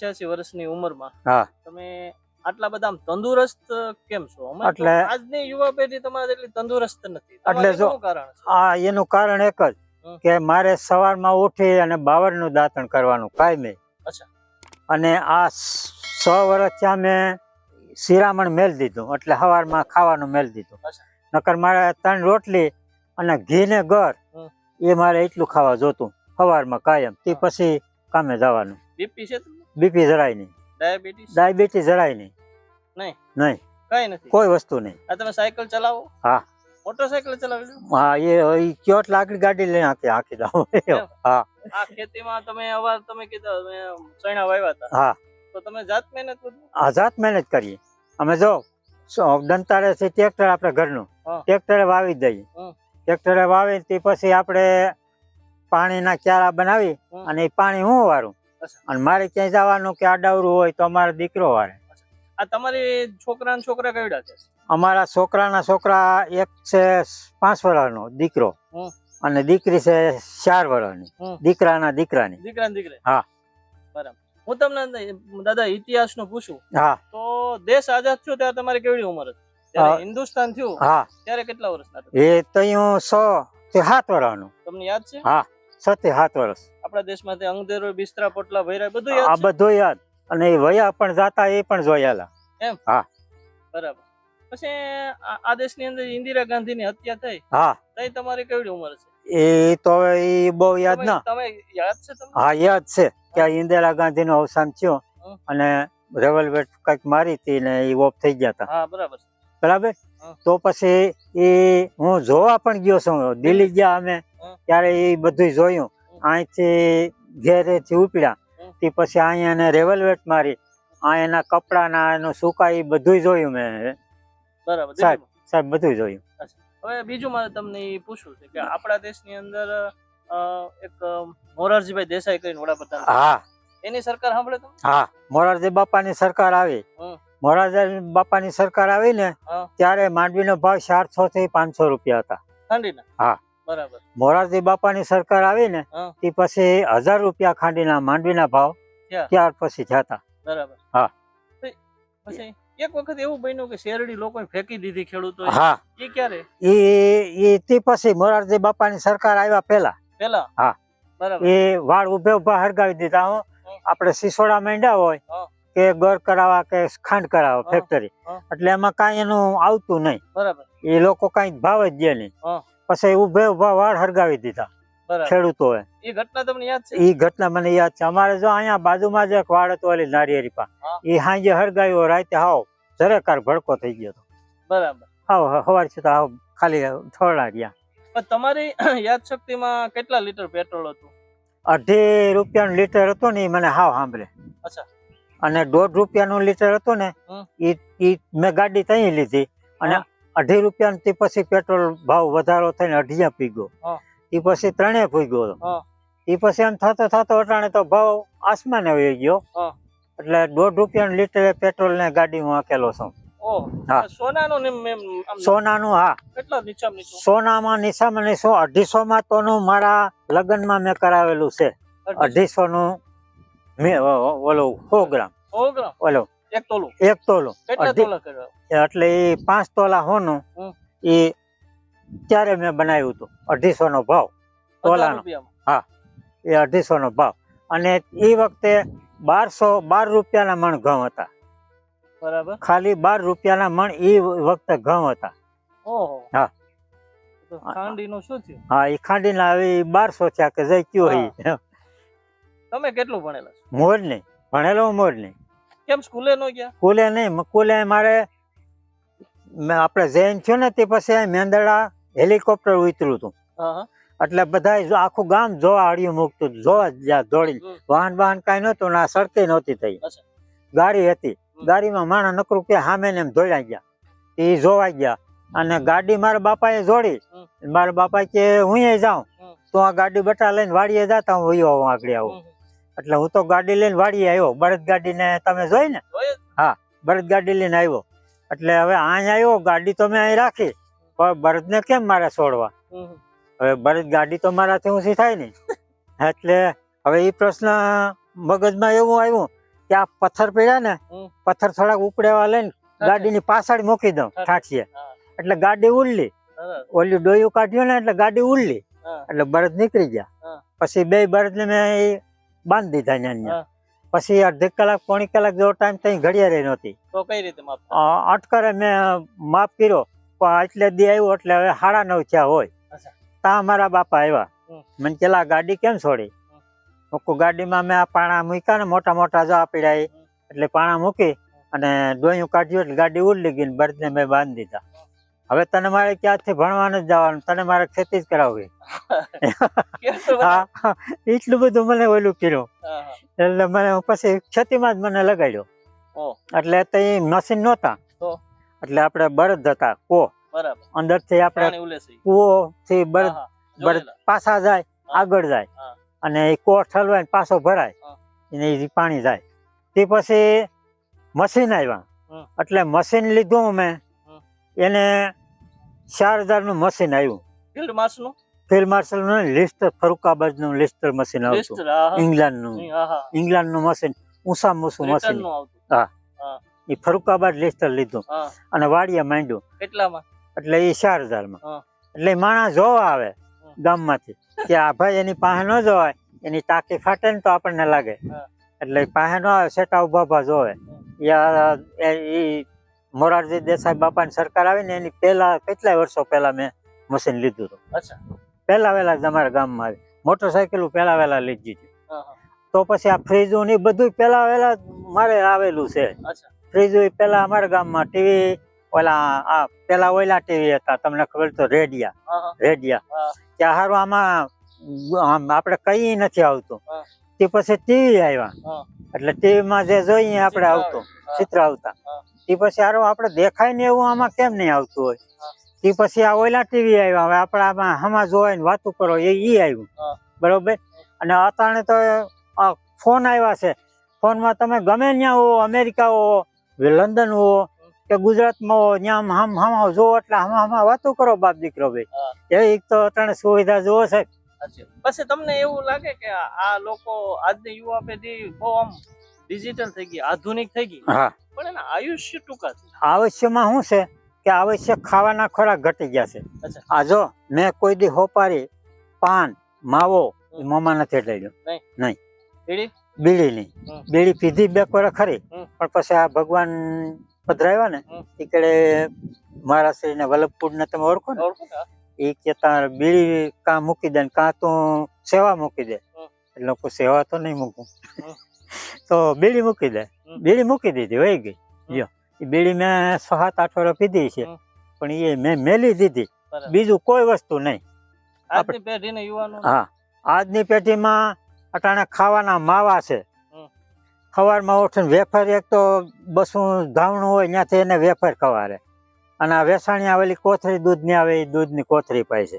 પંચ્યાસી વર્ષની ઉંમરમાં હા. તમે આટલા બધા તંદુરસ્ત કેમ છો? એટલે- આજની યુવા પેઢી તમારા જેટલી તંદુરસ્ત નથી. એટલે જો- કારણ છે? આ એનું કારણ એક જ કે મારે સવારમાં ઉઠી અને બાવરનું દાંતણ કરવાનું કાયમી અચ્છા. અને આ સ વર્ષ ત્યાં મેં શિરામણ મેલ દીધું એટલે સવારમાં ખાવાનું મેલ દીધું. નકર મારે ત્રણ રોટલી અને ઘી ને ગર એ મારે એટલું ખાવા જોતું સવારમાં કાયમ. તે પછી કામે જવાનું. બીપી છે બીપી જરાય નહીં. ડાયાબિટીસ? ડાયાબિટીસ જરાય નહીં. નહીં. નહીં. કઈ નથી. કોઈ વસ્તુ નહીં. આ તમે સાયકલ ચલાવો? હા. મોટરસાયકલ ચલાવી હા એ ક્યોટ લાકડી ગાડી લઈને આખી આખી દઉં હા. આ ખેતીમાં તમે અવાર તમે કીધા તમે ચણા વાવ્યા હતા. હા. તો તમે જાત મહેનત બધું જાત મહેનત કરીએ. અમે જો દંતારે છે ટ્રેક્ટર આપણે ઘરનું. હા. ટ્રેક્ટરે વાવી દઈએ. ટ્રેક્ટરે વાવી તે પછી આપણે પાણીના ક્યારા બનાવી અને એ પાણી હું વારું. અને મારે ક્યાંય જવાનું કે આડાવરું હોય તો અમારો દીકરો વારે. આ તમારી છોકરા છોકરા કેવડા છે? અમારા છોકરાના છોકરા એક છે પાંચ વર્ષનો દીકરો અને દીકરી છે ચાર વર્ષની દીકરાના દીકરાની. દીકરા દીકરી? હા. બરાબર. હું તમને દાદા ઇતિહાસનું પૂછું. હા. તો દેશ આઝાદ થયો ત્યારે તમારી કેવડી ઉંમર હતી? હિન્દુસ્તાન થયું હા. ત્યારે કેટલા વર્ષના એ એ હું સો થી સાત વર્ષનું તમને યાદ છે? હા. સતે સાત વર્ષ આપણા દેશમાં તે અંગદેરો બિસ્તરા પોટલા ભૈરા બધું આ છે. બધું યાદ. અને એ વયા પણ જાતા એ પણ જોયેલા. બરાબર. પછી આ આ દેશની અંદર ઇન્દિરા ગાંધીની હત્યા થઈ. હા. તઈ તમારી કેવડી ઉંમર છે? એ તો હવે એ બહુ યાદ ના. તમે યાદ છે તમને? હા યાદ છે કે આ ઇન્દિરા ગાંધી નું અવસાન થયું. અને રેવલવેટ કંઈક મારી હતી ને એ ઓફ થઈ ગયા હતા હા બરાબર. છે. બરાબર? હા. તો પછી એ હું જોવા પણ ગયો છું. દિલ્હી ગયા અમે. હા. ત્યારે એ બધું જોયું. અહીંથી ઘેરેથી ઉપડ્યા. તે પછી અહીંયા એને રેવલવેટ મારી. અહીંયાના કપડાના એનું સુકાઈ બધું જોયું મેં. બરાબર સાહેબ. સાહેબ બધું જોયું. હવે બીજું મારે તમને પૂછવું છે કે આપણા દેશની અંદર એક મોરારજીભાઈ દેસાઈ કરીને વડાપ્રધાન હા. એની સરકાર સાંભળે તમે હા. મોરારજી બાપાની સરકાર આવી. મોરારજી બાપાની સરકાર આવી ને ત્યારે માંડવીનો ભાવ ચારસો થી પાંચસો રૂપિયા હતા. ઠંડીના? હા. મોરારજી બાપાની સરકાર આવી ને એ પછી હજાર રૂપિયા ખાંડીના માંડવીના ભાવ ત્યાર પછી થયા બરાબર. હા. પછી- પછી એક વખત એવું બન્યું કે શેરડી લોકોએ ફેંકી દીધી ખેડૂતો હા. એ ક્યારે? એ એ તે પછી મોરારજી બાપાની સરકાર આવ્યા પહેલા. હા. બરાબર. એ વાળ ઉભે ઊભા હરગાવી દીધા હું. આપણે સિસોડા માંડ્યા હોય કે ગર કરાવવા કે ખાંડ કરાવવા ફેક્ટરી એટલે એમાં કાંઈ એનું આવતું નહીં. બરાબર. એ લોકો કાંઈ ભાવ જ દે નહીં. પછી ઉભે ઊભા વાળ હરગાવી દીધા ખેડૂતો ખેડૂતોએ. એ ઘટના તમને યાદ છે? એ ઘટના મને યાદ છે. અમારે જો અહીંયા બાજુમાં જ એક વાડ હતો ઓલી નારિયેરી પા એ હાંજે હરગાયો રાતે હાવ જરાકાર ભડકો થઈ ગયો હતો. બરાબર. હાવ સવાર છે તો હાવ ખાલી થોડા રહ્યા. પણ તમારી યાદ શક્તિમાં કેટલા લીટર પેટ્રોલ હતું? અઢી રૂપિયાનું લીટર હતું ને એ મને હાવ સાંભળે. અચ્છા. અને દોઢ રૂપિયાનું લીટર હતું ને એ મેં ગાડી ત્યાં લીધી. અને. અઢી રૂપિયા તે પછી પેટ્રોલ ભાવ વધારો થઈને અઢિયા પીગો. એ પછી ત્રણે પીગો એ પછી એમ થતો થતો અટાણે તો ભાવ આસમાને વહી ગયો. એટલે દોઢ રૂપિયા લીટર પેટ્રોલ ને ગાડી હું હાકેલો છું. હા. સોનાનું હા. સોનામાં નિશામાં ને અઢીસો માં તોનું મારા લગ્નમાં મેં કરાવેલું છે. અઢીસો. નું મેં ઓલું સો ગ્રામ ઓલો. એક તોલું. એક એટલે એ પાંચ તોલા હોનું એ ત્યારે મેં બનાવ્યું હતું અઢીસો નો ભાવ તોલાનો. હા એ અઢીસો નો ભાવ. અને એ વખતે બારસો બાર રૂપિયાના મણ ઘઉં હતા. બરાબર. ખાલી બાર રૂપિયાના મણ એ વખતે ઘઉં હતા. હા. ખાંડીનું શું થયું? હા એ ખાંડીના હવે બારસો થયા કે જઈ કયો તમે કેટલું ભણેલા છો? મોર નહીં ભણેલો મોર નહીં કેમ સ્કૂલે ન ગયા? સ્કૂલે નહીં સ્કૂલે મારે આપણે જૈન થયો ને તે પછી મેંદડા હેલિકોપ્ટર ઉતર્યું હતું. એટલે બધા આખું ગામ જોવા હળિયું મૂકતું. જોવા દોડી. વાહન વાહન કઈ નતું ના સરતી નહોતી થઈ. ગાડી હતી. ગાડીમાં માણસ નકરું કે સામે ને એમ દોડ્યા ગયા. એ જોવા ગયા. અને ગાડી મારા બાપાએ જોડી. મારા બાપા કે હું જાઉં? તો આ ગાડી બટા લઈને વાડીએ જતા હું આગળ આવું. એટલે હું તો ગાડી લઈને વાળી આવ્યો. બળદ ગાડીને તમે જોઈ ને હા. બળદ ગાડી લઈને આવ્યો. એટલે હવે અહીં આવ્યો ગાડી તો મેં અહીં રાખી. પણ બળદને કેમ મારે છોડવા. હવે બળદ ગાડી તો મારાથી ઊંચી થાય નહીં. એટલે હવે એ પ્રશ્ન મગજમાં એવું આવ્યું કે આ પથ્થર પડ્યા ને પથ્થર થોડાક ઉપડેવા લઈને ગાડીની પાછળ મૂકી દઉં ઠાઠે. ઠાઠીએ એટલે ગાડી ઉડલી. ઓલી ડોયું કાઢ્યું ને એટલે ગાડી ઉડલી. એટલે બળદ નીકળી ગયા. પછી બે બળદને મેં બાંધી દીધા અહીંયા. પછી અડધી કલાક પોણી કલાક જેવો ટાઈમ ત્યાં ઘડિયાળે નહોતી. તો કઈ રીતે અટકરે મેં માફ કર્યો પણ એટલે દી આવ્યો એટલે હવે સાડા નવ થયા હોય. ત્યાં મારા બાપા આવ્યા. મને પેલા ગાડી કેમ છોડી? મૂકું ગાડીમાં મેં આ પાણા મૂક્યા ને મોટા મોટા જો પીડા એટલે પાણા મૂકી અને ડોયું કાઢ્યું એટલે ગાડી ઉડલી ગઈ ને બળદને મેં બાંધી દીધા. હવે તને મારે ક્યાંથી ભણવાનું જ જવાનું? તને મારે ખેતી જ કરાવવી. હા એટલું બધું મને ઓલું કર્યું. એટલે મને પછી ખેતીમાં જ મને લગાડ્યો. એટલે તે મશીન નહોતા. એટલે આપણે બળદ હતા કો અંદર અંદરથી આપણે કૂવો થી બળદ. બળદ પાછા જાય આગળ જાય. અને એ કો ઠલવાય પાછો ભરાય. અને ઈ પાણી જાય. તે પછી મશીન આવ્યા. એટલે મશીન લીધું મેં એને ચાર હજારનું મશીન આવ્યું ફિલ્ડ માર્શનું ફિલ્ડ માર્શલનું લિસ્ટ ફરુકાબાદનું લિસ્ટર મશીન આવતું. હા, હા. ઇંગ્લેન્ડનું. હા, હા. ઇંગ્લેન્ડનું મશીન ઊંચામાં ઊંચું મશીન એ ફરુકાબાદ લિસ્ટર લીધું. અને વાડીએ માંડ્યું. કેટલામાં? એટલે એ ચાર હજારમાં. એટલે માણસ જોવા આવે ગામમાંથી કે આ ભાઈ એની પાસે ન જોવાય એની ટાંકી ફાટે ને તો આપણને લાગે. એટલે પાસે ન આવે સેટા ઊભા ઊભા જોવે. યા એ મોરારજી દેસાઈ બાપાની સરકાર આવી ને એની પહેલા કેટલાય વર્ષો પહેલા મેં મશીન લીધું હતું. અચ્છા. પહેલા વહેલા જ અમારા ગામમાં આવી. મોટરસાઇકલ પહેલા વહેલા લીધી હતી. તો પછી આ ફ્રીજો ને બધું પહેલા વહેલા મારે આવેલું છે. ફ્રીજો પહેલા અમારા ગામમાં ટીવી ઓલા આ પેલા ઓલા ટીવી હતા. તમને ખબર તો રેડિયા. રેડિયા. ત્યાં હારું આમાં આપડે આપણે કઈ નથી આવતું. તે પછી ટીવી આવ્યા. એટલે ટીવી માં જે જોઈએ આપણે આવતું. ચિત્ર આવતા. તે પછી આરો આપણે દેખાય ને એવું આમાં કેમ નહીં આવતું હોય. તે પછી આ ઓલા ટીવી આવ્યા હવે આપણે આમાં હમા જોવાય ને વાતું કરો એ ઈ આવ્યું. બરોબર? અને અતાણે તો ફોન આવ્યા છે. ફોનમાં તમે ગમે ત્યાં હો અમેરિકા હો લંડન હો કે ગુજરાતમાં હો ત્યાં હમ હમ જો એટલે હમ હમ વાતું કરો બાપ દીકરો ભાઈ. એ એક તો અત્યારે સુવિધા જુઓ છે. પછી તમને એવું લાગે કે આ આ લોકો આજની યુવા પેઢી બહુ આમ ડિજિટલ થઈ ગઈ આધુનિક થઈ ગઈ. હા. પણ એના આયુષ્ય ટૂંકા છે. આવશ્યમાં શું છે કે આવશ્યક ખાવાના ખોરાક ઘટી ગયા છે. આ જો મેં કોઈ દી હોપારી પાન માવો મમા નથી લઈ પેઢી બીડી? નહીં. બીડી પીધી બે કોરા ખરી. પણ પછી આ ભગવાન પધરાવ્યા ને હમ. મારા શ્રી ને વલ્લભપુર ને તમે ઓળખો ને એ કે તાર બીડી કાં મૂકી દે ને કાં તો સેવા મૂકી દે. લોકો સેવા તો નહીં મૂકું. તો બીડી મૂકી દે. બીડી મૂકી દીધી વહી ગઈ. જો એ બીડી મેં સાત આઠ વર્ષ પીધી છે. પણ એ મેં મેલી દીધી. બીજું કોઈ વસ્તુ નહીં. આજની પેઢીને યુવાનો? હા. આજની પેઢીમાં અટાણે ખાવાના માવા છે. ખવારમાં સવારમાં ઉઠીને વેફર એક તો બસું ધાવણું હોય ત્યાંથી એને વેફર ખવારે. અને આ વેસાણી આવેલી કોથળી દૂધની આવે એ દૂધની કોથળી પાય છે.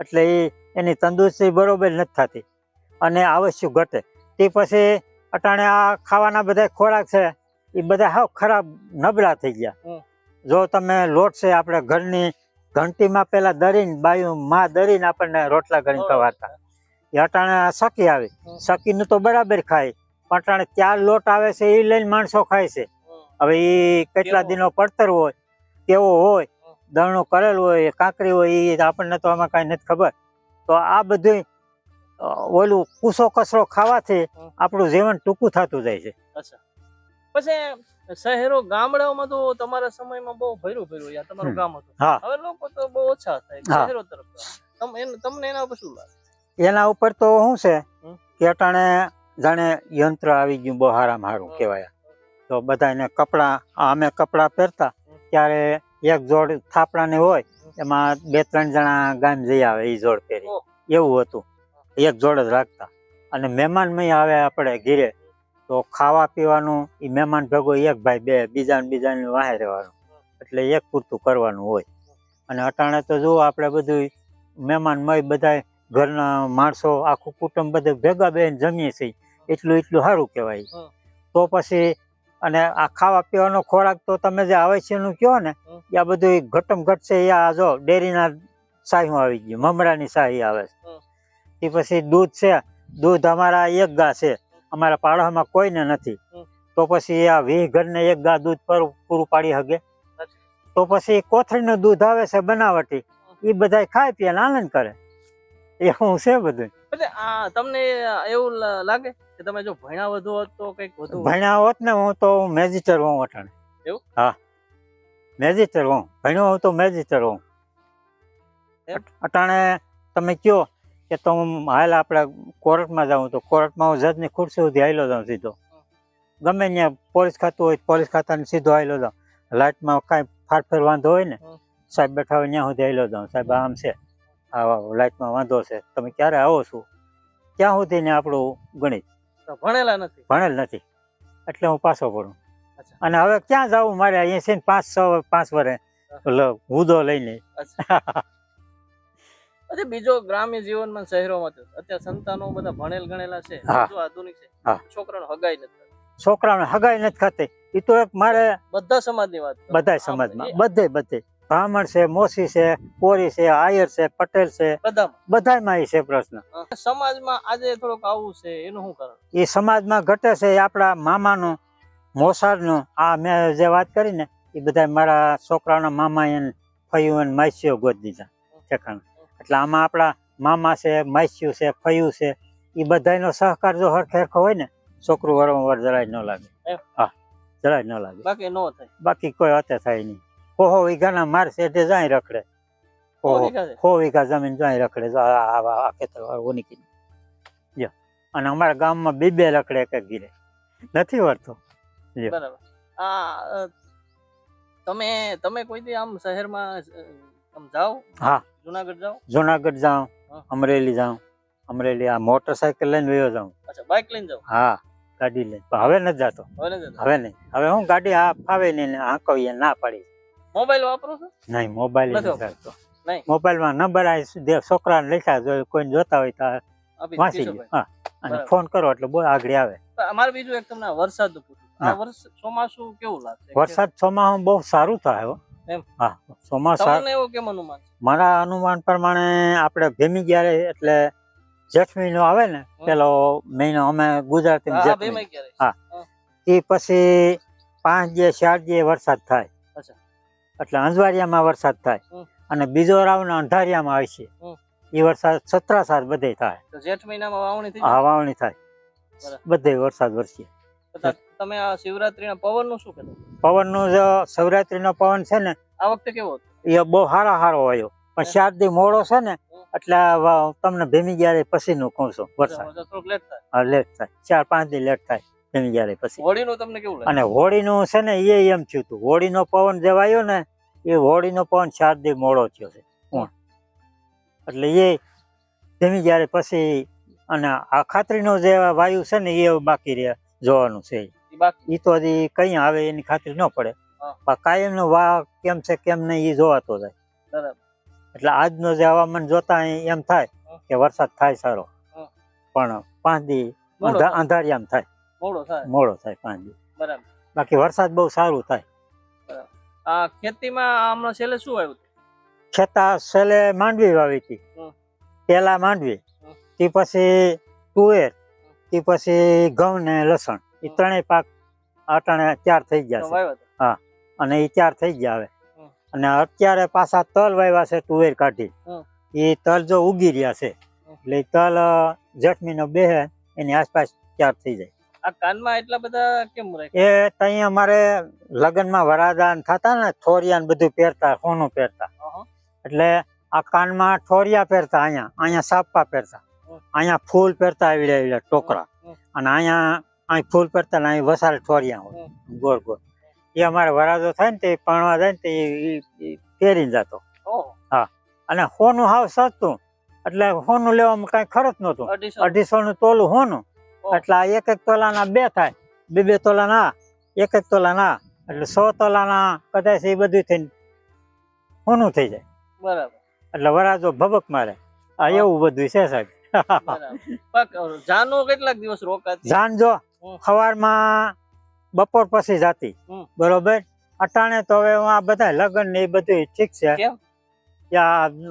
એટલે એ એની તંદુરસ્તી બરોબર નથી થતી. અને આવશ્યક ઘટે. તે પછી અટાણે આ ખાવાના બધા ખોરાક છે એ બધા હાવ ખરાબ નબળા થઈ ગયા. જો તમે લોટ છે આપણે ઘરની ઘંટીમાં પેલા દરીને બાયું માં દરીને આપણને રોટલા ગણી ખવાતા. એ અટાણે આ સકી આવે. સકીનું તો બરાબર ખાય પણ અટાણે ચાર લોટ આવે છે એ લઈને માણસો ખાય છે. હવે એ કેટલા? દિનો પડતર હોય કેવો હોય. દરણું કરેલું હોય કાંકરી હોય એ આપણને તો આમાં કાંઈ નથી ખબર. તો આ બધું ઓલું કૂસો કચરો ખાવાથી આપણું જીવન ટૂંકું થતું જાય છે. અચ્છા. પછી શહેરો ગામડાઓમાં તો તમારા સમયમાં બહુ ભર્યું ભર્યું યાર તમારું ગામ હતું. હવે લોકો તો બહુ ઓછા થાય શહેરો તરફ. તમ તમને એના ઉપર શું લાગે? એના ઉપર તો શું છે કે અટાણે જાણે યંત્ર આવી ગયું બહુ હારામાં હારું કહેવાય. તો બધાને કપડાં અમે કપડાં પહેરતા ત્યારે એક જોડ થાપડાને હોય એમાં બે ત્રણ જણા ગામ જઈ આવે એ જોડ પહેરી. એવું હતું. એક જોડ જ રાખતા. અને મહેમાનમય આવે આપણે ઘીરે તો ખાવા પીવાનું એ મહેમાન ભેગો એક ભાઈ બે બીજા ને બીજાને વાહે રહેવાનું. એટલે એક પૂરતું કરવાનું હોય. અને અટાણે તો જુઓ આપણે બધું મહેમાનમય બધા ઘરના માણસો આખું કુટુંબ બધું ભેગા બેન જમીએ છીએ. એટલું એટલું સારું કહેવાય. તો પછી અને આ ખાવા પીવાનો ખોરાક તો તમે જે આવશ્યકનું કહો ને એ આ બધું ઘટમ ઘટ છે એ આ જો ડેરીના શાહીમાં આવી ગયું મમરાની શાહી આવે છે. એ પછી દૂધ છે દૂધ અમારા એક ગા છે અમારા પાડોશમાં કોઈને નથી. તો પછી આ વીસ ઘરને એક ગા દૂધ પર પૂરું પાડી શકે તો પછી કોથળીનું દૂધ આવે છે બનાવટી એ બધા ખાય પીએ આનંદ કરે. એવું છે બધું એટલે આ તમને એવું લાગે કે તમે જો ભણ્યા વધુ હોત તો કંઈક વધુ ભણ્યા હોત ને હું તો મેજિસ્ટર હોઉં અટાણે. એવું? હા. મેજિસ્ટર હોઉં. ભણ્યો હોઉં તો મેજિસ્ટર હોઉં. અટાણે તમે કયો? કે તો હું હાલ આપણે કોર્ટમાં જાઉં તો કોર્ટમાં હું જજની ખુરશી સુધી હાલ્યો જાઉં સીધો. ગમે ત્યાં પોલીસ ખાતું હોય પોલીસ ખાતાને સીધો આવેલો જાઉં. લાઇટમાં કાંઈ ફાટફેર વાંધો હોય ને સાહેબ બેઠા હોય ત્યાં સુધી હાલ્યો જાઉં. સાહેબ આમ છે. આ લાઇટમાં વાંધો છે. તમે ક્યારે આવો છો? ત્યાં સુધી ને આપણું ગણિત? ભણેલા નથી. ભણેલ નથી. એટલે હું પાછો પડું અને હવે ક્યાં જવું મારે અહીંયા છે ને પાંચ છ પાંચ વર્ષે. એટલે હુદો લઈને. અચ્છા બીજો ગ્રામ્ય જીવનમાં શહેરોમાં અત્યારે સંતાનો બધા ભણેલ ગણેલા છે. આધુનિક છે. છોકરાનો હગાઈ નથી છોકરાને હગાઈ નથી ખાતી એ તો એક મારે બધા સમાજની વાત બધા સમાજમાં. બધે બધે. બ્રાહ્મણ છે મોસી છે કોરી છે આયર છે પટેલ છે બધામાં. એ છે પ્રશ્ન. સમાજમાં આજે થોડોક આવું છે એનું શું કારણ? એ સમાજમાં ઘટે છે આપણા મામાનું મોસાળનું આ મેં જે વાત કરી ને એ બધા મારા છોકરાના મામા એને ફયું અને માસીઓ ગોત દીધા ઠેકાણે. એટલે આમાં આપણા મામા છે માસ્યું છે ફયું છે એ બધાનો સહકાર જો હરખે હરખો હોય ને છોકરું વારંવાર જરાય ન લાગે. હા જરાય ન લાગે. બાકી ન થાય. બાકી કોઈ હતે થાય નહીં. કોહો વીઘાના માર શેઠે જાય રખડે. કોહો વીઘા જમીન જાય રખડે. જો આ ખેતર ઓની જો અને અમારા ગામમાં બે બે રખડે એક એક ગીરે. નથી વળતો બરાબર. આ તમે તમે કોઈ દી આમ શહેરમાં આમ જાઓ? હા. જુનાગઢ જાઓ? જુનાગઢ જાઉં હા. અમરેલી જાઉં. અમરેલી આ મોટરસાયકલ લઈને વયો જાઉં. અચ્છા બાઇક લઈને જાઓ? હા ગાડી લઈને. પણ હવે નથી જતો. હવે નથી જતા. હવે નહીં. હવે હું ગાડી આ ફાવે નહીં ને હાંકવીએ ના પાડી મોબાઈલ વાપરો છો? નહીં મોબાઈલ નથી નથી કરતો નહીં. મોબાઈલમાં નંબર આ છોકરા છોકરાને લખ્યા જો કોઈને જોતા હોય તો આપી વાંચી કિશોરભાઈ. ગયો હા અને બરાબર. ફોન કરો એટલે બહુ આગળ આવે. અમારે બીજું એક તમને વરસાદ પૂછ્યું આ હા. વર્ષ ચોમાસું કેવું લાગશે? વરસાદ ચોમાસું બહુ સારું થાય હો? હા ચોમાસા એવું કેમ અનુમાન મારા અનુમાન પ્રમાણે આપણે ભીમી ગયા એટલે જેઠ મહિનો આવે ને પેલો મહિનો અમે ગુજરાતી હા જેઠ હા. એ પછી પાંચ જે ચાર જે વરસાદ થાય. એટલે અંજવારિયામાં વરસાદ થાય. અને બીજો રાવણ અંધારિયામાં આવે છે. એ વરસાદ સત્રાસાર બધે થાય. જેઠ મહિનામાં વાવણી થઈ વાવણી થાય. બધે વરસાદ વરસે તમે આ શિવરાત્રીના પવનનું શું કહેતો પવનનો જે સૌરાત્રીનો પવન છે ને આ વખતે કેવો હતો? એ બહુ સારો સારો હોય પણ શારદી મોડો છે ને એટલે તમને ભીમી ગયા પછી નું કહું છું વરસાદ. લેટ થાય. લેટ થાય. ચાર પાંચ દી લેટ થાય ભીમી ગયા પછી. હોળીનું તમને કેવું અને હોળીનું છે ને એ એમ થયું હતું હોળીનો પવન જે વાયો ને એ હોળીનો પવન શારદી મોડો થયો છે. એટલે એ ભીમી ગયા પછી અને આ ખાતરીનો જે વાયુ છે ને એ બાકી રહે. જોવાનું છે. એ તો હજી કઈ આવે એની ખાતરી ન પડે. પણ કાયમનો વા કેમ છે કેમ નહીં એ જોવાતો જાય. એટલે આજનો જે હવામાન જોતા એમ થાય કે વરસાદ થાય સારો. પણ પાંચ દી મોડો અંધા- થાય. મોડો થાય. મોડો થાય પાંચ દી. બરાબર. બાકી વરસાદ બહુ સારું થાય. આ ખેતીમાં હમણાં છેલ્લે શું આવ્યું ખેતા છેલ્લે માંડવી વાવી હતી. પેલા માંડવી. તે પછી તુવેર. તે પછી ઘઉં ને લસણ એ ત્રણેય પાક અટાણે તૈયાર થઈ ગયા છે. હા અને એ તૈયાર થઈ ગયા હવે. અને અત્યારે પાછા તલ વાવ્યા છે તુવેર કાઢી. એ તલ જો ઉગી રહ્યા છે એટલે તલ જેઠ મહિનો બેહે એની આસપાસ તૈયાર થઈ જાય. આ કાનમાં એટલા બધા કેમ રાખ્યા? એ ત્યાં અમારે લગ્નમાં વરાદાન થતા ને થોરિયા ને બધું પહેરતા સોનું પહેરતા. એટલે આ કાનમાં થોરિયા પહેરતા અહીંયા અહીંયા સાપા પહેરતા. અહીંયા ફૂલ પહેરતા આવડ્યા આવડ્યા ટોકરા અને અહીંયા અહીં ફૂલ પહેરતા ને અહીં વસાલ ઠોરિયા હોય. ગોળ ગોળ. એ અમારે વરાજો થાય ને તે પરણવા જાય ને તે ઈ પહેરીને જતો. હા. અને સોનું હાવ સસ્તું. એટલે સોનું લેવામાં કાંઈ ખર્ચ નહોતું. અઢીસો. નું તોલું હોનું. એટલે આ એક એક તોલાના બે થાય. બે બે તોલાના. એક એક તોલાના. એટલે સો તોલાના કદાચ એ બધું થઈને સોનું થઈ જાય. બરાબર. એટલે વરાજો ભબક મારે. આ એવું બધું છે સાહેબ. જાનો કેટલાક દિવસ રોકાતી જાન જો. સવારમાં બપોર પછી જાતી. બરોબર? અટાણે તો હવે આ બધા લગ્ન ને એ બધું ઠીક છે.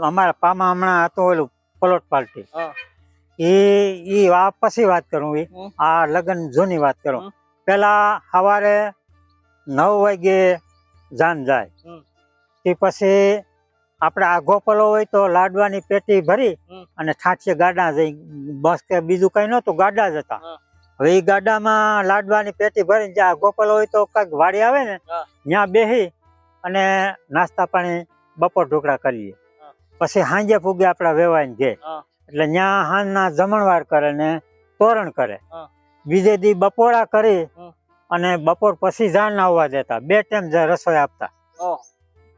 અમારા પામા હમણાં હતું ઓલું પલોટ. પાર્ટી એ એ ઈ આ પછી વાત કરું એ આ લગ્ન જૂની વાત કરું. પેલા સવારે નવ વાગે જાન જાય. તે પછી આપણે આ ગોપલો હોય તો લાડવાની પેટી ભરી અને ઠાઠીએ ગાડા જઈ બસ કે બીજું કઈ નતું ગાડા જ હતા. હવે એ ગાડામાં લાડવાની પેટી ભરીને જ્યાં ગોપલો હોય તો કંઈક વાડી આવે ને. ત્યાં બેસી અને નાસ્તા પાણી બપોર ઢોકળા કરીએ. પછી સાંજે ફૂગે આપણા વેવાઈને ઘે. એટલે ત્યાં હાંજના જમણવાર કરે ને તોરણ કરે. બીજે દી બપોરા કરી અને બપોર પછી જાન આવવા દેતા. બે ટાઈમ જે રસોઈ આપતા.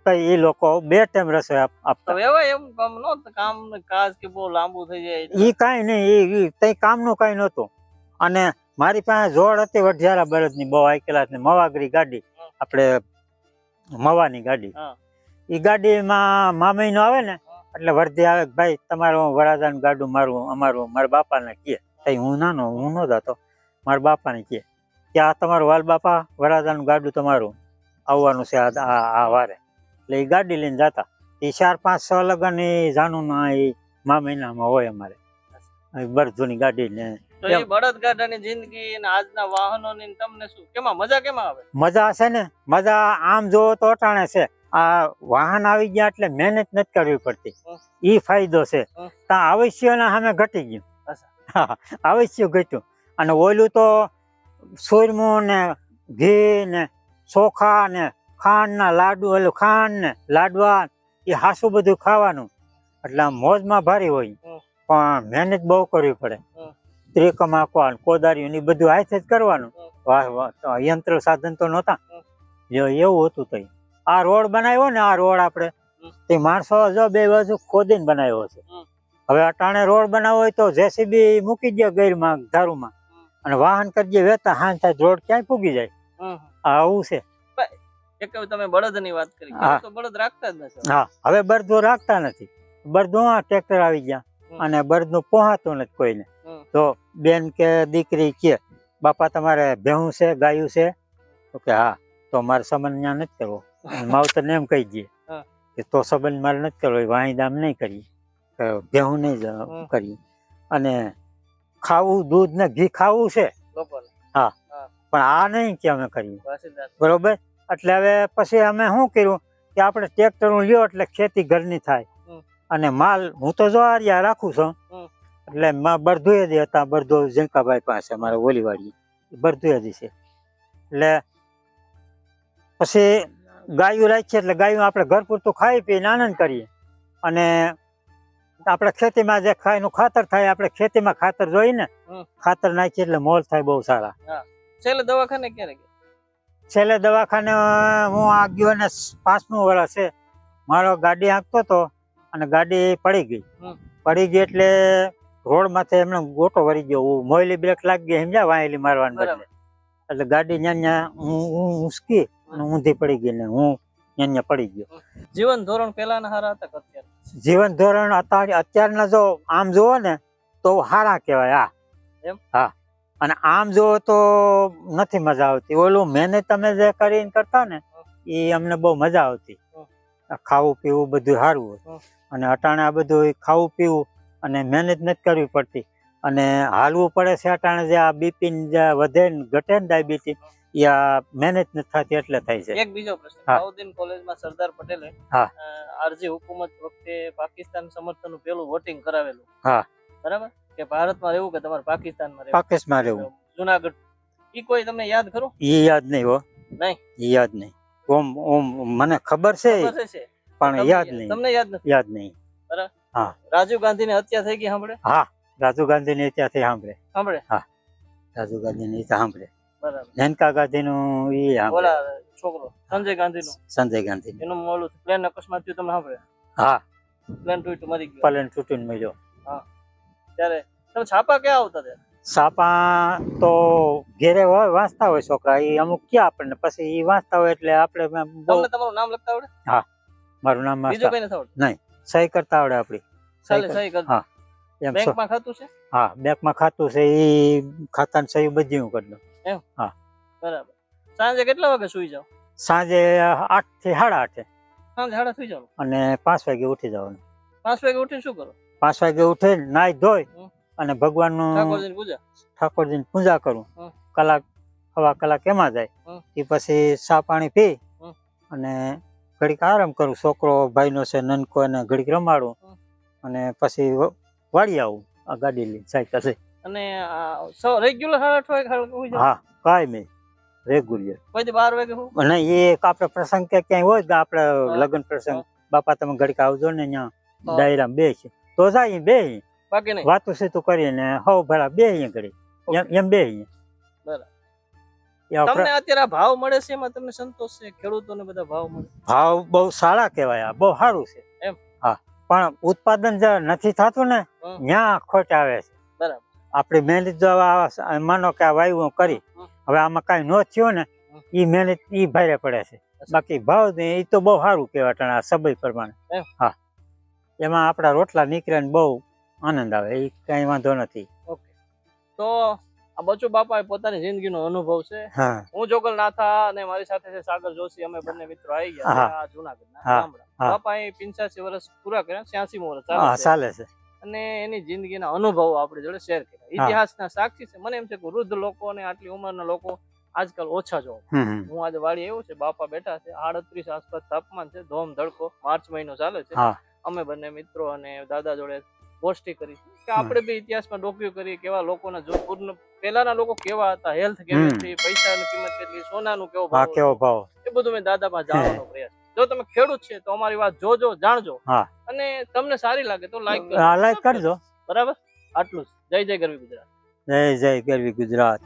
તો એ લોકો બે ટાઈમ રસોઈ આપતા. એમ કામ નો કામ કાજ કે બહુ લાંબુ થઈ જાય ઈ કાંઈ નહીં ઈ ઈ કામનું કાંઈ નહોતું. અને મારી પાસે જોડ હતી વઢિયારા બળદની બહુ આઈકેલા મવાગરી ગાડી. આપણે મવાની ગાડી. ઈ ગાડીમાં મા મહિનો આવે ને એટલે વર્ધી આવે કે ભાઈ તમારું વડાદાન ગાડું મારું અમારું મારા બાપાને કહે. તઈ હું નાનો હું નો જતો. મારા બાપાને કહે. કે આ તમારું વાલ બાપા વરાજાનું ગાડું તમારું. આવવાનું છે આ વારે. એટલે એ ગાડી લઈને જતા. એ ચાર પાંચ છ લગન એ જાનું ના એ મા મહિનામાં હોય અમારે. બરધુની ગાડી ને તો એ બળદ ગાડાની જિંદગી અને આજના વાહનોની તમને શું? કેમાં મજા કેમાં આવે? મજા છે ને? મજા આમ જોવો તો અટાણે છે. આ વાહન આવી ગયા એટલે મહેનત નથી કરવી પડતી. એ ફાયદો છે. હમ. ત્યાં આવશ્યના સામે ઘટી ગયું. અવશ્ય ઘટ્યું. અને ઓલું તો સુરમુ ને ઘી ને ચોખા ને ખાંડ ના લાડુ એટલે ખાંડ ને લાડવા એ હાસું બધું ખાવાનું. એટલે મોજમાં ભારી હોય. પણ મહેનત બહુ કરવી પડે. ત્રિકમ આંકવાનું કોદારીઓ ને બધું હાથે જ કરવાનું. વાહ વાહ યંત્ર સાધન તો નહોતા. જો એવું હતું તઈ આ રોડ બનાવ્યો ને આ રોડ આપણે તે માણસો જો બે બાજુ ખોદીને બનાવ્યો છે. હવે અટાણે રોડ બનાવવો હોય તો જેસીબી મૂકી દે ગેરમાં ધારુમાં. અને વાહન કરીએ વેતા હાન થાય રોડ ક્યાંય પૂગી જાય. આવું છે. એક હવે તમે બળદ વાત કરી. હા. તો બળદ રાખતા જ નથી. હા હવે બળદો રાખતા નથી. બળદો આ ટ્રેક્ટર આવી ગયા અને બળદનું પોહાતું નથી કોઈને. તો બેન કે દીકરી કે બાપા તમારે ભેહું છે ગાયું છે? તો કે હા તો મારે સંબંધ ત્યાં નથી કરવો. માવતરને એમ કહી દઈએ કે તો સંબંધ મારે નથી કરવો વાહી દામ નહીં કરીએ. કે ભેહું નહીં કરી કરીએ. અને ખાવું દૂધ ને ઘી ખાવું છે? હા. પણ આ નહીં કે અમે કરીએ. બરોબર? એટલે હવે પછી અમે શું કર્યું કે આપણે ટ્રેક્ટર લ્યો એટલે ખેતી ઘરની થાય. અને માલ હું તો જો આર્યા રાખું છું. એટલે માં બરધુએ જ હતા બરધો ઝંકાભાઈ પાસે મારા ઓલીવાડી બરધુએ જ છે. એટલે પછી ગાયું રાખીએ એટલે ગાયું આપણે ઘર પૂરતું ખાઈ પીને આનંદ કરીએ. અને આપણે ખેતીમાં જે ખાયનું ખાતર થાય આપણે ખેતીમાં ખાતર જોઈને ખાતર નાખીએ એટલે મોલ થાય બહુ સારા. છેલ્લે દવાખાને ક્યારે ગયા છેલ્લે દવાખાને હું આ ગયો અને પાંચમું વર્ષ છે. મારો ગાડી આંકતો હતો અને ગાડી પડી ગઈ. પડી ગઈ એટલે રોડ માથે એમને ગોટો વળી ગયો. હું મોયલી બ્રેક લાગી ગઈ સમજ્યા? વાયેલી મારવાની બદલે. એટલે ગાડી ન્યા ન્યા હું ઉસકી અને ઊંધી પડી ગઈ ને હું ન્યા ન્યા પડી ગયો. જીવન ધોરણ હારા હતા અત્યારે? જીવન ધોરણ અત્યારના જો આમ જુઓ ને તો સારા કહેવાય હા. હા. અને આમ જો તો નથી મજા આવતી ઓલું મહેનત તમે જે કરીને કરતા ને એ અમને બહુ મજા આવતી ખાવું પીવું બધું સારું. અને અટાણે આ બધું ખાવું પીવું અને મહેનત નથી કરવી પડતી અને હાલવું પડે છે અટાણે જે આ બીપી જે વધે ને ઘટે ને ડાયાબિટીસ એ આ મહેનત નથી થતી એટલે થાય છે એક બીજો પ્રશ્ન. કોલેજમાં સરદાર પટેલે હા. આરજી હુકુમત વખતે પાકિસ્તાન સમર્થનનું પેલું વોટિંગ કરાવેલું હા. બરાબર કે ભારતમાં રહેવું કે તમારે પાકિસ્તાનમાં રહેવું? પાકિસ્તાનમાં રહેવું. જુનાગઢ. ઈ કોઈ તમને યાદ ખરું? એ યાદ નહીં હો. નહીં? ઈ યાદ નહીં. ઓમ ઓમ મને ખબર છે પણ યાદ નહીં. તમને યાદ નથી? યાદ નહીં. રાજીવ ગાંધી ની હત્યા થઈ ગઈ સાંભળે? હા. રાજુ ગાંધી ની ત્યાંથી સાંભળે. સાંભળે? રાજુ ગાંધી ની સાંભળે. બરાબર. ગાંધી નું ઈ ઓલા છોકરો. સંજય ગાંધી નું સંજય ગાંધી એનું ઓલું પ્લેન અકસ્માત થયું તમને સાંભળે? હા. પ્લેન તૂટ્યું મરી ગયું. પ્લેન તૂટ્યું મર્યો. મળ્યો ત્યારે તમે છાપા ક્યાં આવતા ત્યારે? છાપા તો ઘેરે હોય વાંચતા હોય છોકરા એ અમુક ક્યાં આપણને પછી એ વાંચતા હોય એટલે આપણે તમને તમારું નામ લખતા આવડે? મારું નામ બીજું કઈ નથી આવડતું? સહી કરતા આવડે આપડી. સહી હા. બેંકમાં ખાતું છે? હા બેંકમાં ખાતું છે ઈ ખાતાની સહી બધી હું કરી દઉં. હા. બરાબર. સાંજે કેટલા વાગે સુઈ જાવ સાંજે આઠથી સાડા આઠે. સાંજે સાડા સુઈ જાવ અને પાંચ વાગે ઉઠી જવાનું. પાંચ વાગે ઉઠીને શું કરો? પાંચ વાગે ઉઠે નાઈ ધોઈ અને ભગવાનનું ઠાકોરજીની પૂજા? પૂજા કરું. કલાક હવા કલાક એમાં જાય. એ પછી ચા પાણી પી અને ઘડીક આરામ કરું. છોકરો ભાઈનો છે નનકો એને ઘડીક રમાડું અને પછી વાળી આવું આ ગાડી લઈ સાયકલ છે અને રેગ્યુલર હા કાંઈ નહીં. રેગ્યુલર કોઈ બાર વાગે અને એ એક આપણે પ્રસંગ કે ક્યાંય હોય આપણે લગ્ન પ્રસંગ. બાપા તમે ઘડીક આવજો ને અહીંયા ડાયરામાં બે છે તો જાય બે બાકી નહીં. વાતું સીતું કરીને હવ ભલા બે ઘડી એમ બે તમને અત્યારે ભાવ મળે છે એમાં તમને સંતોષ છે? ખેડૂતોને બધા ભાવ મળે ભાવ બહુ સારા કહેવાય બહુ સારું છે. એમ? હા પણ ઉત્પાદન જે નથી થતું ને ત્યાં ખોટ આવે છે. બરાબર. આપણી મહેનત જો માનો કે આ વાયુ કરી હવે આમાં કાંઈ ન થયું ને એ મહેનત એ ભારે પડે છે. બાકી ભાવ એ તો બહુ સારું કહેવાય આ સબય પ્રમાણે. હા. એમાં આપણા રોટલા નીકળે ને બહુ આનંદ આવે એ કઈ વાંધો નથી. ઓકે. તો આ બચુ બાપા પોતાની જિંદગીનો અનુભવ છે. હું. જોગલ નાથા અને મારી સાથે છે સાગર જોશી અમે બંને મિત્રો આવી ગયા. જુનાગઢના. બાપા એ 85 વર્ષ પૂરા કર્યા 86 વર્ષ ચાલે છે. અને એની જિંદગીના અનુભવો આપણે જોડે શેર કર્યા. ઇતિહાસના સાક્ષી છે. મને એમ છે કે વૃદ્ધ લોકો અને આટલી ઉંમરના લોકો આજકાલ ઓછા જોવા. હું આજે વાળી એવું છે બાપા બેઠા છે આડત્રીસ આસપાસ તાપમાન છે ધોમ ધડકો માર્ચ મહિનો ચાલે છે. અમે બંને મિત્રો અને દાદા જોડે ગોષ્ઠી કરી કે આપણે બી ઇતિહાસમાં ડોક્યુ કરીએ કેવા લોકોના જો પૂર્ણ પહેલાના લોકો કેવા હતા હેલ્થ કેવી હતી પૈસાની કિંમત કેટલી સોનાનું કેવો ભાવ કેવો ભાવ? એ બધું મેં દાદા પાસે જાણવાનો પ્રયાસ જો તમે ખેડૂત છે તો અમારી વાત જોજો જાણજો. અને તમને સારી લાગે તો લાઈક લાઈક કરજો. બરાબર? આટલું જ. જય જય ગરવી ગુજરાત. જય જય ગરવી ગુજરાત.